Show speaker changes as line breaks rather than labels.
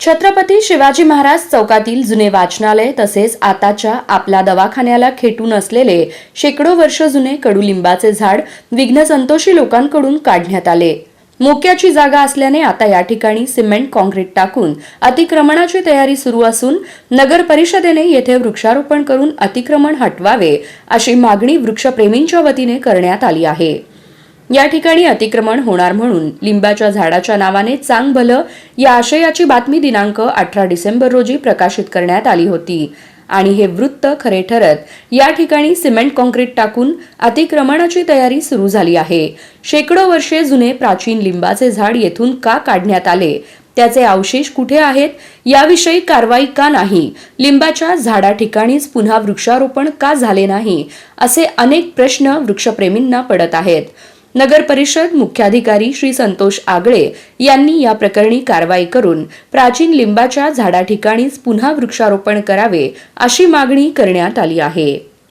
छत्रपती शिवाजी महाराज चौकातील जुने वाचनालय तसेच आताच्या आपल्या दवाखान्याला खेटून असलेले शेकडो वर्ष जुने कडुलिंबाचे झाड विघ्न संतोषी लोकांकडून काढण्यात आले. मोक्याची जागा असल्याने आता या ठिकाणी सिमेंट कॉन्क्रीट टाकून अतिक्रमणाची तयारी सुरू असून नगर परिषदेने येथे वृक्षारोपण करून अतिक्रमण हटवावे अशी मागणी वृक्षप्रेमींच्या वतीने करण्यात आली आहे. या ठिकाणी अतिक्रमण होणार म्हणून लिंबाच्या झाडाच्या नावाने चांग भलं या आशयाची बातमी दिनांक अठरा डिसेंबर रोजी प्रकाशित करण्यात आली होती. आणि हे वृत्त खरे ठरत या ठिकाणी सिमेंट कॉन्क्रीट टाकून अतिक्रमणाची तयारी सुरू झाली आहे. शेकडो वर्षे जुने प्राचीन लिंबाचे झाड येथून का काढण्यात आले? त्याचे अवशेष कुठे आहेत? याविषयी कारवाई का नाही? लिंबाच्या झाडा ठिकाणीच पुन्हा वृक्षारोपण का झाले नाही? असे अनेक प्रश्न वृक्षप्रेमींना पडत आहेत. नगर परिषद मुख्याधिकारी श्री संतोष आगळे यांनी या प्रकरणी कारवाई करून प्राचीन लिंबाच्या झाडा ठिकाणीच पुन्हा वृक्षारोपण करावे अशी मागणी करण्यात आली आहे.